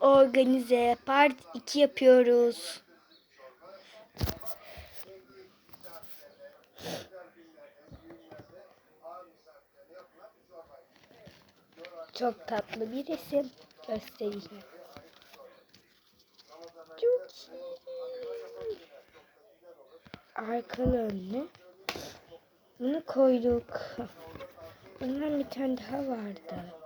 organize part 2 yapıyoruz. Çok tatlı bir resim göstereyim. Çok iyi. Bunu koyduk. Bundan bir tane daha vardı.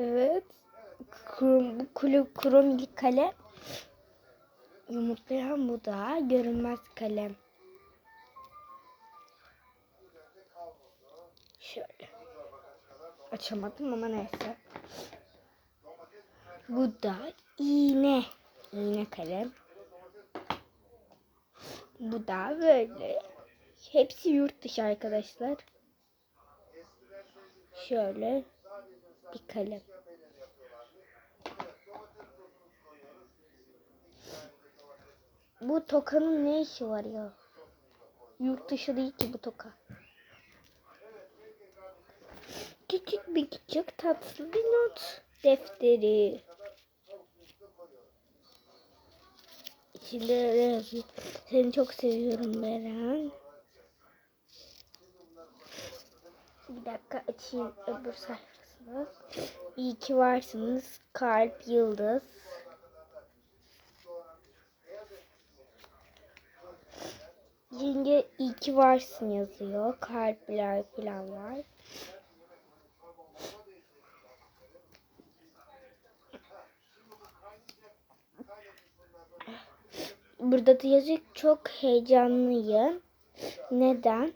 Evet. Krom, kuru, kromili kalem. Yumurtlayan bu da görünmez kalem. Şöyle. Açamadım ama neyse. Bu da iğne. İğne kalem. Bu da böyle. Hepsi yurt dışı arkadaşlar. Şöyle bir kalem. Bu tokanın ne işi var ya? Yurt dışı değil ki bu toka. Küçük bir küçük tatlı bir not defteri. İçinde. Seni çok seviyorum Beren. Bir dakika açayım öbür sayfasını. İyi ki varsınız. Kalp, yıldız. Yenge iyi ki varsın yazıyor. Kalpler falan var. Burada da yazıyor çok heyecanlıyım. Neden?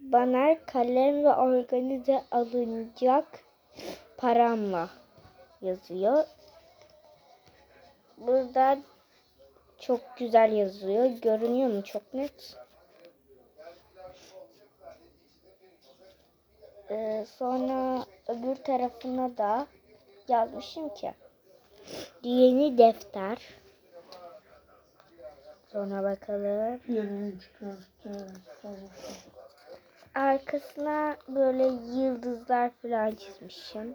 Bana kalem ve organize alınacak paramla yazıyor. Burada çok güzel yazıyor. Görünüyor mu çok net? Ee, sonra öbür tarafına da yazmışım ki yeni defter. Sonra bakalım. Salata. Arkasına böyle yıldızlar falan çizmişim.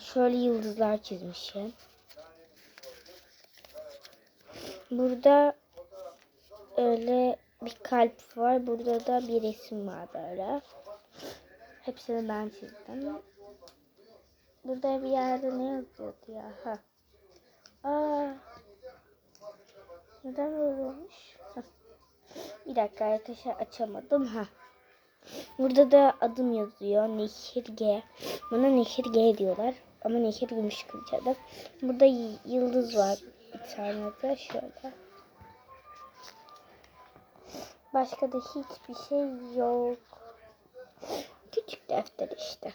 Şöyle yıldızlar çizmişim. Burada öyle bir kalp var. Burada da bir resim var böyle. Hepsini ben çizdim. Burada bir yerde ne yazıyordu ya? Ha. Aa. Neden öyle olmuş? Bir dakika arkadaşlar açamadım. ha. Burada da adım yazıyor. Nehirge. Bana Nehirge diyorlar. Ama Nehir gümüş kılçada. Burada yıldız var. Bir tane de şöyle. Başka da hiçbir şey yok. Küçük defter işte.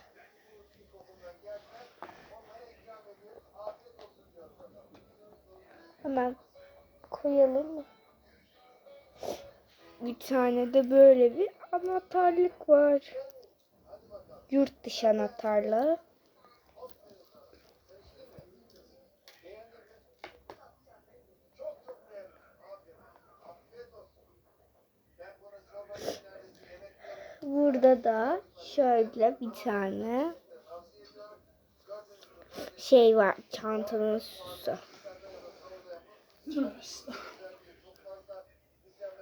Hemen koyalım mı? Bir tane de böyle bir anahtarlık var. Yurt dışı anahtarlığı. Burada da şöyle bir tane şey var. Çantanın süsü.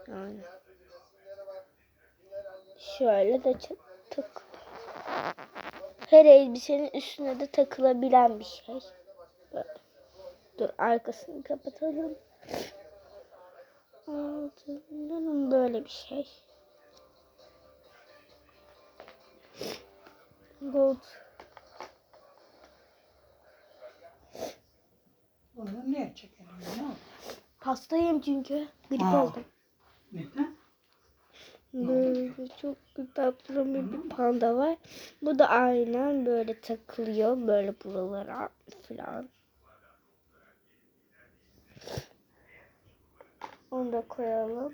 Aynen. Şöyle de tak. Her elbisenin üstüne de takılabilen bir şey. Böyle. Dur arkasını kapatalım. Böyle bir şey. Gold. Onu niye çekelim ya? Pastayım çünkü. Grip Aa. oldum. Neden? Böyle çok tatlı bir bir panda var. Bu da aynen böyle takılıyor. Böyle buralara falan. Onu da koyalım.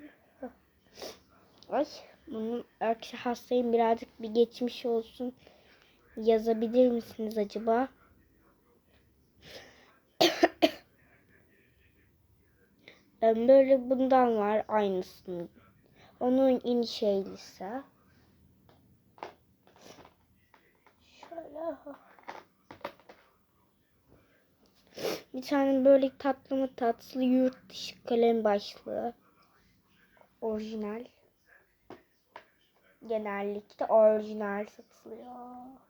Ay bunun erkek hastayım birazcık bir geçmiş olsun. Yazabilir misiniz acaba? Böyle bundan var aynısını. Onun inşeylisi. Şöyle. ha. Bir tane böyle tatlı mı tatlı yurt dışı kalem başlığı. Orijinal. Genellikle orijinal satılıyor.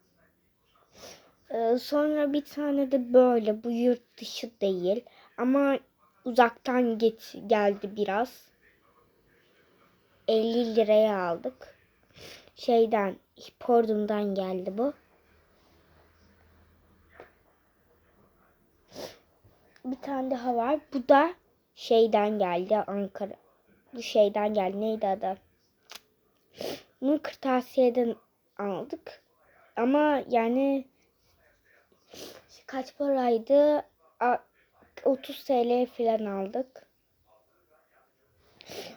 Ee, sonra bir tane de böyle bu yurt dışı değil ama uzaktan geç, geldi biraz. 50 liraya aldık. Şeyden, Hipordum'dan geldi bu. Bir tane daha var. Bu da şeyden geldi Ankara. Bu şeyden geldi. Neydi adı? Bunu kırtasiyeden aldık. Ama yani kaç paraydı? A- 30 TL falan aldık.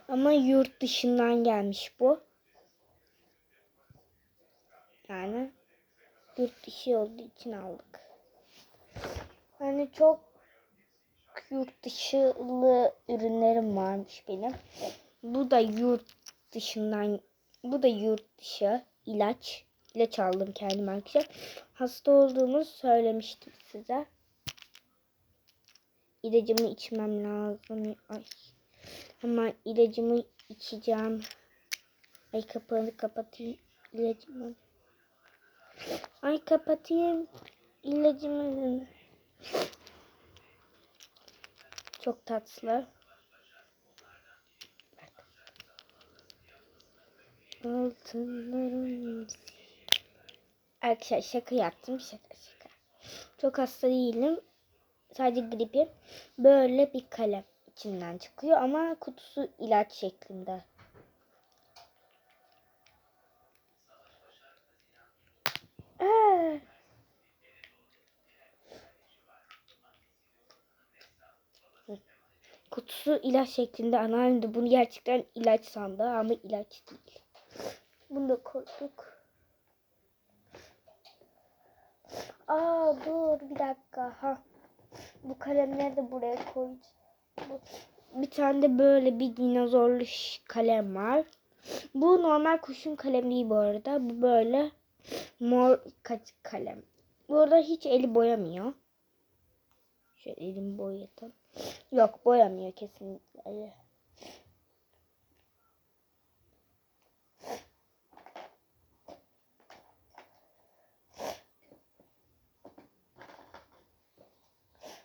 Ama yurt dışından gelmiş bu. Yani yurt dışı olduğu için aldık. Yani çok yurt dışılı ürünlerim varmış benim. Bu da yurt dışından bu da yurt dışı ilaç. İlaç aldım kendim arkadaşlar. Hasta olduğumu söylemiştim size. İlacımı içmem lazım. Ay. Ama ilacımı içeceğim. Ay kapağını kapatayım. İlacımı. Ay kapatayım. İlacımı. Çok tatlı. Altınlarım. Arkadaşlar şaka yaptım. Şaka şaka. Çok hasta değilim. Sadece gripim. Böyle bir kalem içinden çıkıyor ama kutusu ilaç şeklinde. Hı. Kutusu ilaç şeklinde. Anneannem de bunu gerçekten ilaç sandı ama ilaç değil. Bunu da koyduk. Aa dur bir dakika. Ha. Bu kalemleri de buraya koyacağım. Bir tane de böyle bir dinozorlu kalem var. Bu normal kurşun kalem değil bu arada. Bu böyle mor kaç kalem. Bu arada hiç eli boyamıyor. Şöyle elimi boyadım. Yok boyamıyor kesinlikle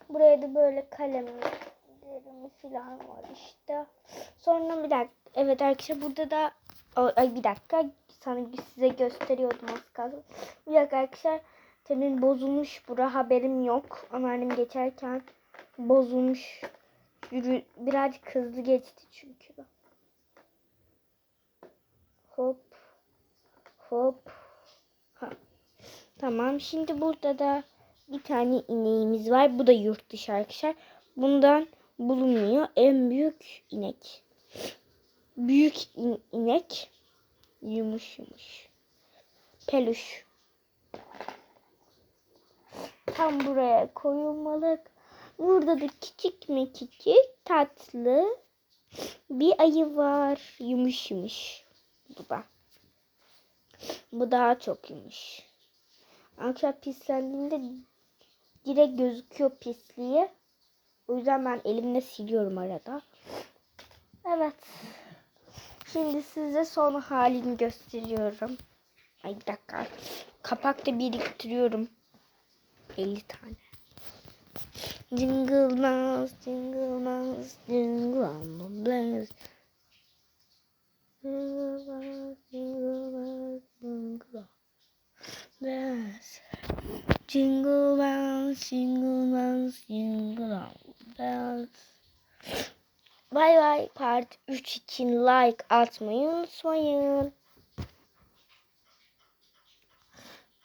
Buraya da böyle kalemlerimi falan var işte. Sonra bir dakika. Evet arkadaşlar burada da ay bir dakika sana size gösteriyordum az kaldı. Bir dakika arkadaşlar senin bozulmuş bura haberim yok. Anneannem geçerken bozulmuş. Yürü, birazcık hızlı geçti çünkü. Hop. Hop. Ha. Tamam. Şimdi burada da bir tane ineğimiz var. Bu da yurt dışı arkadaşlar. Bundan bulunmuyor. En büyük inek. Büyük in- inek. Yumuş yumuş. Peluş. Tam buraya koyulmalı. Burada da küçük mü küçük tatlı bir ayı var. Yumuş yumuş. Bu da. Bu daha çok yumuş. Akşam pislendiğinde direkt gözüküyor pisliği. O yüzden ben elimle siliyorum arada. Evet. Şimdi size son halini gösteriyorum. Ay bir dakika. Kapakta biriktiriyorum. 50 tane. Jingle bells, jingle bells, jingle bells. Jingle bells, jingle bells, jingle bells, jingle all bells. Bay bay part 3 için like atmayı unutmayın.